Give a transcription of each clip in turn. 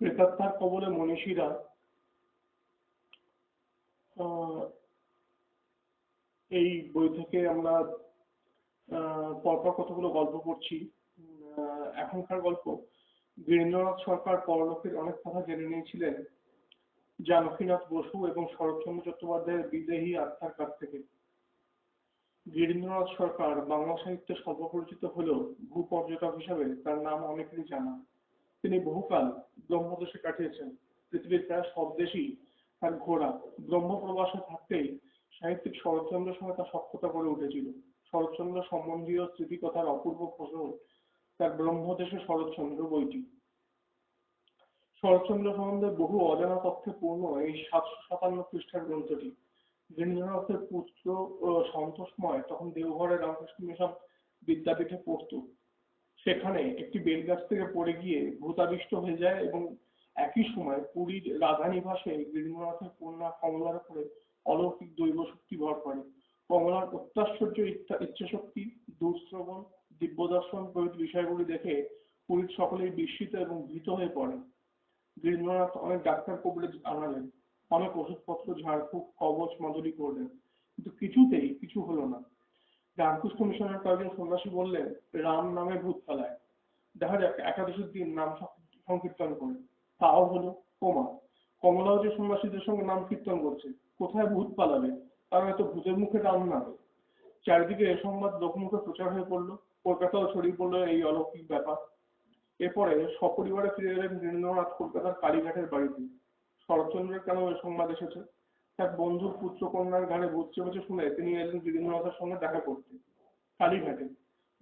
প্রেতাত্মার কবলে মনীষীরা এই বই থেকে আমরা পরপর কতগুলো গল্প পড়ছি। এখনকার গল্প। বীরেন্দ্রনাথ সরকার পরলোকের অনেক কথা জেনে নিয়েছিলেন জানকীনাথ বসু এবং শরৎচন্দ্র চট্টোপাধ্যায়ের বিদেহী আত্মার কাছ থেকে। বীরেন্দ্রনাথ সরকার বাংলা সাহিত্যে সর্বপরিচিত হলেও ভূপর্যটক হিসাবে তার নাম অনেকেরই জানা। তিনি বহুকাল ব্রহ্মদেশে কাটিয়েছেন। পৃথিবীর প্রায় সব দেশই তার ঘোরা ব্রহ্মপ্রবাসে থাকতেই সাহিত্যিক শরৎচন্দ্রের সঙ্গে তার সখ্যতা করে উঠেছিল। শরৎচন্দ্র সম্বন্ধীয় স্মৃতিকথার অপূর্ব ফসল তার ব্রহ্মদেশে শরৎচন্দ্র বইটি। শরৎচন্দ্র সম্বন্ধে বহু অজানা তথ্যে পূর্ণ এই সাতশো সাতান্ন পৃষ্ঠার গ্রন্থটি। রবীন্দ্রনাথের পুত্র সন্তোষময় তখন দেওঘরে রামকৃষ্ণ মিশন বিদ্যাপীঠে পড়ত। সেখানে একটি বেলগাছ থেকে পড়ে গিয়ে ভূতাবিষ্ট হয়ে যায় এবং একই সময় পুরীর রাধানিবাসে রবীন্দ্রনাথের কন্যা কমলার উপরে অলৌকিক দৈব শক্তি ভর করে। কমলার অত্যাশ্চর্য ইচ্ছা ইচ্ছাশক্তি, দুঃশ্রবণ, দিব্যদর্শন প্রভৃতি বিষয়গুলি দেখে পুরীর সকলেই বিস্মিত এবং ভীত হয়ে পড়ে। রবীন্দ্রনাথ অনেক ডাক্তার কবিরাজ আনালেন অনেক ওষুধপত্র, ঝাড়ফুঁক, কবচ মাদুরি করলেন, কিন্তু কিছুতেই কিছু হলো না। রামকৃষ্ণ মিশনের কয়েকজন সন্ন্যাসী বললেন, রাম নামে ভূত ফেলায় দেখা যাক, একাদশীর দিন নাম সংকীর্তন করে। তাও হলো কমা। কমলাও যে সন্ন্যাসীদের সঙ্গে নাম কীর্তন করছে, কোথায় ভূত পালাবে? কারণ এত ভূতের মুখে রাম না চারিদিকে এ সংবাদ লোকমুখে প্রচার হয়ে পড়ল, কলকাতাও ছড়িয়ে পড়ল এই অলৌকিক ব্যাপার। এরপরে সপরিবারে ফিরে এলেন রবীন্দ্রনাথ কলকাতার কালীঘাটের বাড়িতে। শরৎচন্দ্রের কেন এ সংবাদ এসেছে? তার বন্ধুর পুত্র কন্যার ঘাড়ে ভূত চেপেছে শুনে তিনি এলেন রবীন্দ্রনাথের সঙ্গে দেখা করতে। কালীঘাটে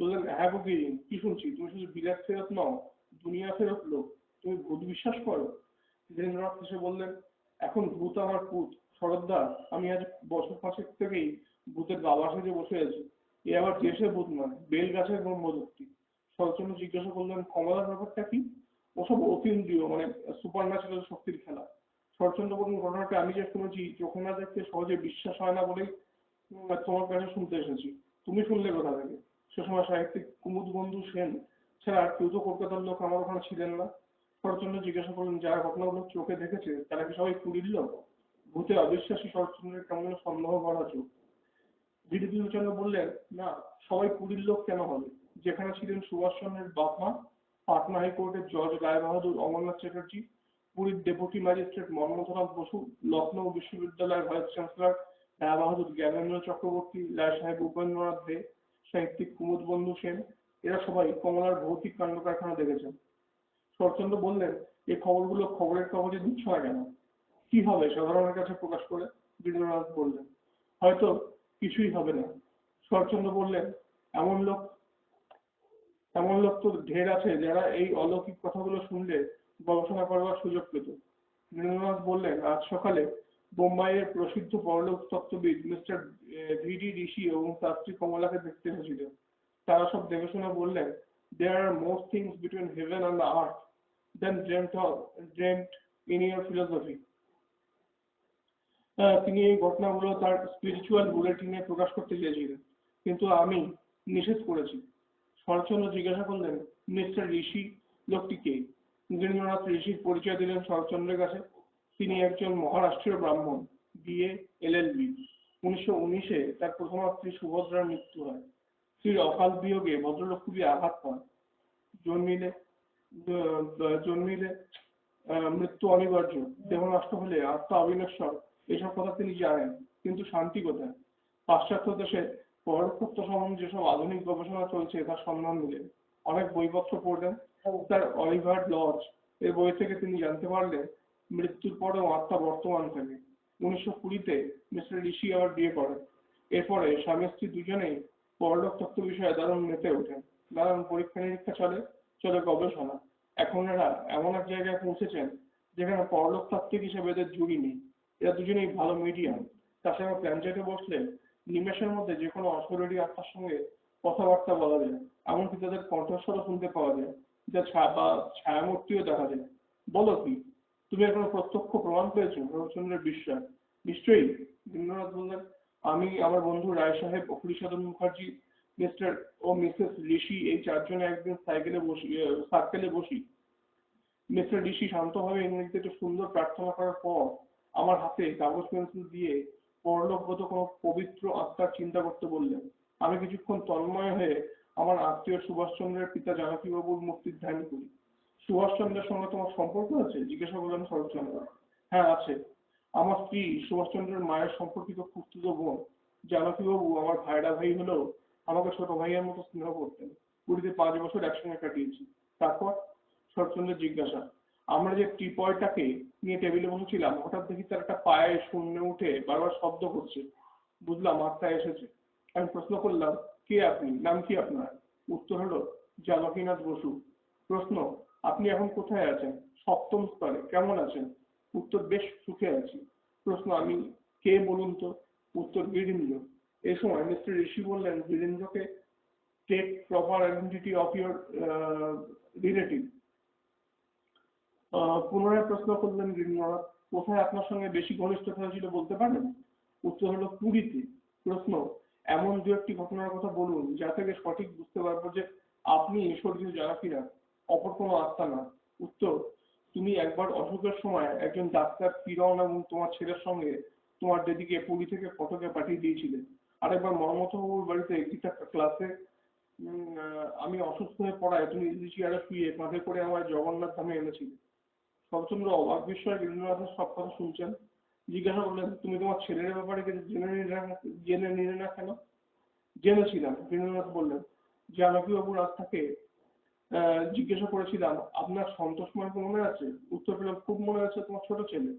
বললেন হ্যাঁ গো কি শুনছি? তুমি শুধু বিলাত ফেরত নও, দুনিয়া ফেরত লোক। তুমি ভূত বিশ্বাস করো? রবীন্দ্রনাথ হেসে বললেন, এখন ভূত আমার পুত। শরৎদা, আমি আজ বছর পাঁচেক থেকেই ভূতের বাবা সেজে বসে আছি। এ আবার দেশে ভূত নয় বেল গাছের ব্রহ্মযুক্তি শরৎচন্দ্র জিজ্ঞাসা করলেন, কমলার ব্যাপারটা কি? ওসব অতীন্দ্রিয় মানে ন্যাচারাল শক্তির খেলা। শরৎচন্দ্র বললেন ঘটনাটা আমি যে শুনেছি চোখে না দেখতে সহজে বিশ্বাস হয় না বলেই তোমার কাছে শুনতে এসেছি। তুমি শুনলে কোথা থেকে? সে সময় সাহিত্যিক কুমুদ বন্ধু সেন ছাড়া কেউ তো কলকাতার লোক আমার ওখানে ছিলেন না। শরৎচন্দ্র জিজ্ঞাসা করলেন যারা ঘটনাগুলো চোখে দেখেছে, তারা কি সবাই পুরীর লোক? ভূতে অবিশ্বাসী শরৎচন্দ্রের কেমন সন্দেহ করা চোখ। বিবেচনা বললেন, না, সবাই পুরীর লোক কেন হবে? যেখানে ছিলেন সুভাষচন্দ্রের বাপ মা পাটনা হাইকোর্টের জজ রায়বাহাদুর অমরনাথ চ্যাটার্জি পুরীর ডেপুটি ম্যাজিস্ট্রেট মন্মথনাথ বসু লখনৌ বিশ্ববিদ্যালয়ের ভাইস চ্যান্সেলর রায়বাহাদুর জ্ঞানেন্দ্র চক্রবর্তী রায় সাহেব উপেন্দ্রনাথ দে, সাহিত্যিক কুমুদ বন্ধু সেন, এরা সবাই কমলার ভৌতিক কাণ্ড কারখানা দেখেছেন। শরৎচন্দ্র বললেন এই খবরগুলো খবরের কাগজে দিচ্ছ না কেন? কি হবে? সাধারণের কাছে প্রকাশ করে বীরেন্দ্রনাথ বললেন, হয়তো কিছুই হবে না। শরৎচন্দ্র বললেন, এমন লোক এমন লোক তো ঢের আছে যারা এই অলৌকিক কথাগুলো শুনলে গবেষণা করবার সুযোগ পেত। বীরেন্দ্রনাথ বললেন, আজ সকালে বোম্বাইয়ের প্রসিদ্ধ পরলোক তত্ত্ববিদ মিস্টার ভিডি ঋষি এবং তার স্ত্রী কমলাকে দেখতে এসেছিলেন। তারা সব দেখে শুনে বললেন, there are more things between heaven and the earth than dreamt of dreamt in your philosophy. তিনি এই ঘটনাগুলো তার স্পিরিচুয়াল বুলেটিনে প্রকাশ করতে চেয়েছিলেন, কিন্তু আমি নিষেধ করেছি। শরৎচন্দ্র জিজ্ঞাসা করলেন, মিস্টার ঋষি, লোকটি কে? বীরেন্দ্রনাথ ঋষির পরিচয় দিলেন শরৎচন্দ্রের কাছে। তিনি একজন মহারাষ্ট্রীয় ব্রাহ্মণ, বিএ এলএলবি উনিশশো উনিশে তার প্রথমাত্রী সুভদ্রার মৃত্যু হয়। স্ত্রীর অকাল বিয়োগে ভদ্রলোক খুবই আঘাত পান। জন্মিলে জন্মিলে মৃত্যু অনিবার্য। দেহ নষ্ট হলে আত্মা অবিনশ্বর। এসব কথা তিনি জানেন, কিন্তু শান্তি কোথায়? পাশ্চাত্য দেশে পরোক্ষত্ব সম্বন্ধে যেসব আধুনিক গবেষণা চলছে, তার সন্ধান দিলেন অনেক বইপত্র পড়লেন। তার অলিভার লজ এর বই থেকে তিনি জানতে পারলেন মৃত্যুর পরেও আত্মা বর্তমান থাকে। উনিশশো কুড়িতে মিস্টার ঋষি আবার বিয়ে করেন। এরপরে স্বামী স্ত্রী দুজনেই পরলোক তত্ত্ব বিষয়ে দারুণ মেতে ওঠেন। দারুণ পরীক্ষা নিরীক্ষা চলে চলে গবেষণা। এখন এরা এমন এক জায়গায় পৌঁছেছেন যেখানে পরলোক তাত্ত্বিক হিসেবে এদের জুড়ি নেই। এরা দুজনেই ভালো মিডিয়াম সঙ্গে প্ল্যানচেটে বসলে নিমেষের মধ্যে যে কোনো অশরীরী আত্মার সঙ্গে কথাবার্তা বলা যায়, এমনকি তাদের কণ্ঠস্বরও শুনতে পাওয়া যায়। যা বা ছায়ামূর্তিও দেখা যায়। বলো কি? তুমি এখন প্রত্যক্ষ প্রমাণ পেয়েছ? রবিচন্দ্রের বিশ্বাস। নিশ্চয়ই। রবীন্দ্রনাথ বললেন, আমি আমার বন্ধু রায় সাহেব অখিলসাধন মুখার্জি, মিস্টার ও মিসেস ঋষি, এই চারজনে একদিন সাইকেলে বসি সার্কেলে বসি। মিস্টার ঋষি শান্তভাবে ইংরেজিতে একটু সুন্দর প্রার্থনা করার পর আমার হাতে কাগজ পেন্সিল দিয়ে পরলোকগত কোনো পবিত্র আত্মার চিন্তা করতে বললেন। আমি কিছুক্ষণ তন্ময় হয়ে আমার আত্মীয় সুভাষচন্দ্রের পিতা জানকীবাবুর মূর্তির ধ্যান করি সুভাষচন্দ্রের সঙ্গে তোমার সম্পর্ক আছে? জিজ্ঞাসা করলেন শরৎচন্দ্র। হ্যাঁ আছে। আমার স্ত্রী সুভাষচন্দ্রের মায়ের সম্পর্কিত খুঁজতুতো বোন জানকীবাবু আমার ভাইরা ভাই হলেও আমাকে ছোট ভাইয়ের মতো স্নেহ করতেন। পুরীতে পাঁচ বছর একসঙ্গে কাটিয়েছি। তারপর? শরৎচন্দ্রের জিজ্ঞাসা। আমরা যে টিপয়টাকে নিয়ে টেবিলে বসেছিলাম, হঠাৎ দেখি তার একটা পায়ে শূন্য উঠে বারবার শব্দ করছে। বুঝলাম আত্মা এসেছে। আমি প্রশ্ন করলাম কে আপনি? নাম কি আপনার? উত্তর হলো জানকীনাথ বসু। প্রশ্ন, আপনি এখন কোথায় আছেন? সপ্তম স্তরে, কেমন আছেন? উত্তর, বেশ সুখে আছি। প্রশ্ন, আমি কে বলুন তো? উত্তর, বীরেন্দ্র। এই সময় মিস্টার ঋষি বললেন, বীরেন্দ্রকে take proper identity of your relative পুনরায় প্রশ্ন করলেন বীরেন্দ্রনাথ, কোথায় আপনার সঙ্গে বেশি ঘনিষ্ঠতা হয়েছিল বলতে পারেন? উত্তর হলো পুরীতে। প্রশ্ন এমন দু একটি ঘটনার কথা বলুন যা থেকে সঠিক বুঝতে পারব যে আপনি স্বর্গীয় জানাকিরা অপর কোনো আত্মা না। উত্তর, তুমি একবার অসুখের সময় একজন ডাক্তার কিরণ এবং তোমার ছেলের সঙ্গে তোমার দিদিকে পুরী থেকে ফটোকে পাঠিয়ে দিয়েছিলে। আরেকবার মর্মতবাবুর বাড়িতে গীতা ক্লাসে আমি অসুস্থ হয়ে পড়ায় তুমি চেয়ারে শুয়ে কাঁধে করে আমার জগন্নাথ ধামে এনেছিলে। শরৎচন্দ্র অবাক বিস্ময় বীরেন্দ্রনাথের সব কথা শুনছেন। জিজ্ঞাসা করলেন তুমি তোমার ছেলের ব্যাপারে কিছু জেনে নিলে জেনে নিলে না কেন? জেনেছিলাম বীরেন্দ্রনাথ বললেন জানকীবাবুর আত্মাকে আহ, জিজ্ঞাসা করেছিলাম আপনার সন্তোষ সন্তোষময়কে মনে আছে? উত্তর পেলাম খুব মনে আছে তোমার ছোট ছেলে।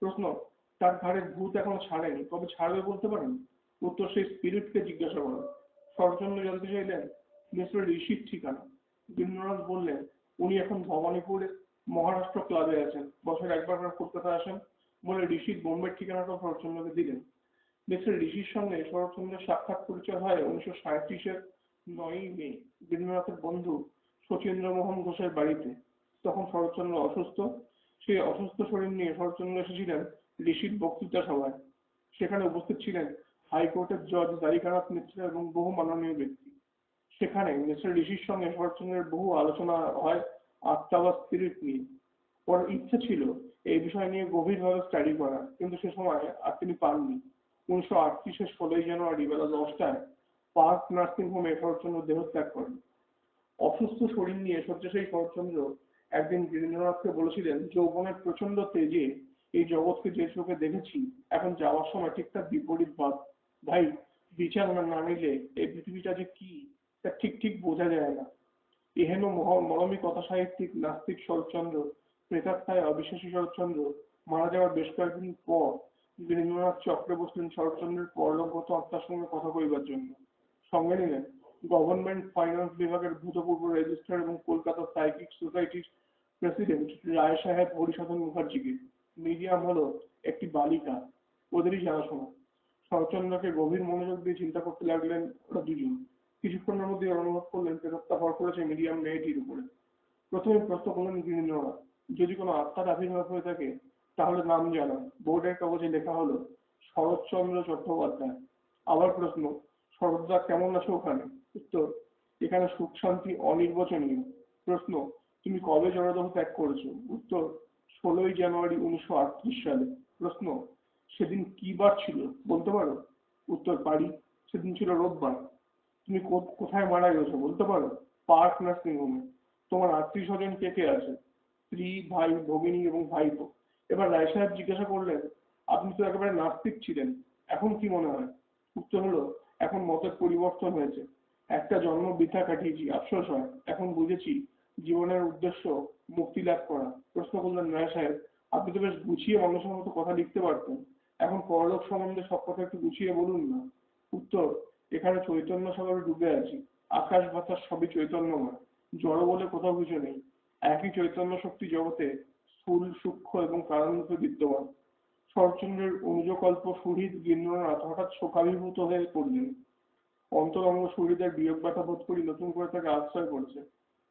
প্রশ্ন তার ঘাড়ে ভূত এখনও ছাড়েনি কবে ছাড়বে বলতে পারেন? উত্তর সেই স্পিরিটকে জিজ্ঞাসা করেন শরৎচন্দ্র জানতে চাইলেন মিস্টার ঋষির ঠিকানা। বীরেন্দ্রনাথ বললেন উনি এখন ভবানীপুরে মহারাষ্ট্র ক্লাবে আছেন। বছর একবার কলকাতা আসেন। বলে ঋষির বোম্বের ঠিকানাটা শরৎচন্দ্রকে দিলেন মিস্টার ঋষির সঙ্গে শরৎচন্দ্রের সাক্ষাৎ পরিচয় হয় উনিশশো সাঁত্রিশের নয়ই মে বীরেন্দ্রনাথের বন্ধু শচীন্দ্র মোহন ঘোষের বাড়িতে। তখন শরৎচন্দ্র অসুস্থ। সেই অসুস্থ শরীর নিয়ে শরৎচন্দ্র এসেছিলেন ঋষির বক্তৃতা সভায়। সেখানে উপস্থিত ছিলেন হাইকোর্টের জজ দ্বারিকানাথ মিত্র এবং বহু মাননীয় ব্যক্তি। সেখানে মিস্টার ঋষির সঙ্গে শরৎচন্দ্রের বহু আলোচনা হয় আত্মা বা স্পিরিট নিয়ে। ওর ইচ্ছে ছিল এই বিষয় নিয়ে গভীরভাবে স্টাডি করা। কিন্তু সে সময় আর তিনি পাননি। উনিশশো আটত্রিশের ষোলোই জানুয়ারি বেলা দশটায় পার্ক নার্সিং হোমে শরৎচন্দ্র দেহত্যাগ করেন। অসুস্থ শরীর নিয়ে শয্যাশায়ী শরৎচন্দ্র একদিন বীরেন্দ্রনাথকে বলেছিলেন, যৌবনের প্রচণ্ড তেজে এই জগৎকে যে চোখে দেখেছি, এখন যাওয়ার সময় ঠিক তার বিপরীত ভাই বিচার না নিলে এই পৃথিবীটা যে কি, তা ঠিক ঠিক বোঝা যায় না। এহেন মহ- মরমী কথা সাহিত্যিক নাস্তিক শরৎচন্দ্র প্রেতাত্মায় অবিশ্বাসী শরৎচন্দ্র মারা যাওয়ার বেশ কয়েকদিন পর বীরেন্দ্রনাথ চক্রে বসলেন শরৎচন্দ্রের পরলোকগত আত্মার সঙ্গে কথা কইবার জন্য। সঙ্গে নিলেন গভর্নমেন্ট ফাইন্যান্স বিভাগের ভূতপূর্ব রেজিস্ট্রার এবং কলকাতা সাইকিক সোসাইটির প্রেসিডেন্ট রায় সাহেব হরিসাধন মুখার্জিকে। মিডিয়াম হলো একটি বালিকা, ওদেরই জানাশোনা। শরৎচন্দ্রকে গভীর মনোযোগ দিয়ে চিন্তা করতে লাগলেন ওরা দুজন। কিছুক্ষণের মধ্যে অনুভব করলেন প্রেতাত্মা ভর করেছে মিডিয়াম মেয়েটির উপরে। প্রথমে প্রশ্ন করলেন গিরিন্দ্রনাথ যদি কোনো আত্মার আবির্ভাব হয়ে থাকে, তাহলে নাম জানান বোর্ডের কাগজে লেখা হলো, শরৎচন্দ্র চট্টোপাধ্যায়। আবার প্রশ্ন, শরৎদা কেমন আছো ওখানে? উত্তর, এখানে সুখ শান্তি অনির্বচনীয়। প্রশ্ন, তুমি কবে জড়দেহ ত্যাগ করেছ? উত্তর, ষোলোই জানুয়ারি উনিশশো আটত্রিশ সালে। প্রশ্ন, সেদিন কি বার ছিল? বলতে পারো? উত্তর পারি সেদিন ছিল রোববার। তুমি কোথায় মারা গেছো? বলতে পারো? পার্ক নার্সিং হোমে তোমার আত্মীয় স্বজন কে কে আছে? স্ত্রী, ভাই, ভগিনী এবং ভাইপো। এবার রায় সাহেব জিজ্ঞাসা করলেন, আপনি তো একেবারে নাস্তিক ছিলেন, এখন কি মনে হয়? উত্তর হলো, এখন মতের পরিবর্তন হয়েছে। একটা জন্ম বৃথা কাটিয়েছি, আফসোস হয়। এখন বুঝেছি জীবনের উদ্দেশ্য মুক্তি লাভ করা। প্রশ্ন করলেন রায় সাহেব, আপনি তো বেশ গুছিয়ে মানুষের মতো কথা লিখতে পারতেন। এখন পরলোক সম্বন্ধে সব কথা একটু গুছিয়ে বলুন না। উত্তর, এখানে চৈতন্য সাগরে ডুবে আছি। আকাশ বাতাস সবই চৈতন্যময়। জড় বলে কোথাও কিছু নেই। একই চৈতন্য শক্তি জগতে স্থূল, সূক্ষ্ম এবং কারণরূপে বিদ্যমান। শরৎচন্দ্রের অনুজকল্প সুহৃদ গিন্দ্রনাথ হঠাৎ শোকাভিভূত হয়ে পড়লেন অন্তরঙ্গ সুহৃদের বিয়োগ ব্যথা বোধ করি নতুন করে তাকে আশ্রয় করেছে।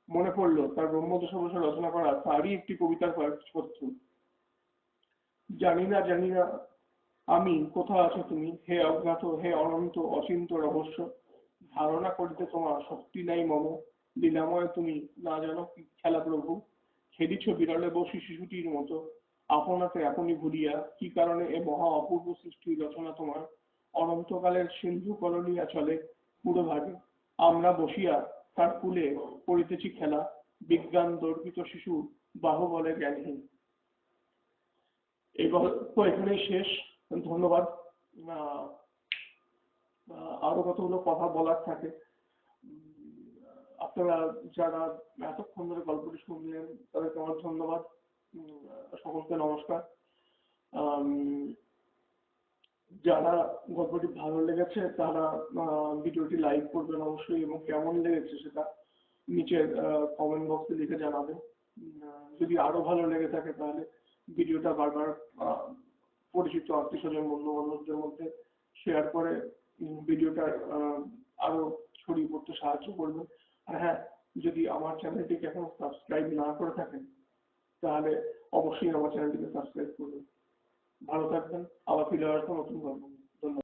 মনে পড়ল, তার ব্রহ্মদশা বসে রচনা করা তারই একটি কবিতার কয়েকটি সত্য জানি না জানি না, আমি কোথা আছো তুমি? হে অজ্ঞাত, হে অনন্ত, অচিন্ত রহস্য। ধারণা করিতে তোমার শক্তি নাই মম। লীলাময় তুমি না জানো কি খেলা প্রভু? খেলিছ বিড়ালে বসি শিশুটির মতো। আপনাকে এখনই ভুলিয়া কি কারণে এ মহা অপূর্ব সৃষ্টি রচনা তোমার? অনন্তকালের সিন্ধু কলনিয়া চলে পুরো ভাগে। আমরা বসিয়া তার কূলে করিতেছি খেলা। বিজ্ঞান দর্পিত শিশু বাহুবলে জ্ঞানহীন। এই গল্প এখানেই শেষ। ধন্যবাদ। আরও কতগুলো কথা বলার থাকে। আপনারা যারা এতক্ষণ ধরে গল্পটি শুনলেন, তাদেরকে আমার ধন্যবাদ। সকলকে নমস্কার। যারা গল্পটি ভালো লেগেছে, তারা ভিডিওটি লাইক করবেন অবশ্যই, এবং কেমন লেগেছে সেটা নিচের কমেন্ট বক্সে লিখে জানাবেন। যদি আরও ভালো লেগে থাকে, তাহলে ভিডিওটা বারবার পরিচিত আত্মীয় স্বজন বন্ধু বান্ধবদের মধ্যে শেয়ার করে ভিডিওটা আরও ছড়িয়ে পড়তে সাহায্য করবে। আর হ্যাঁ যদি আমার চ্যানেলটিকে এখনও সাবস্ক্রাইব না করে থাকেন, তাহলে অবশ্যই আমার চ্যানেলটিকে সাবস্ক্রাইব করবেন। ভালো থাকবেন, আবার ফিরে আসব নতুন ধন্যবাদ।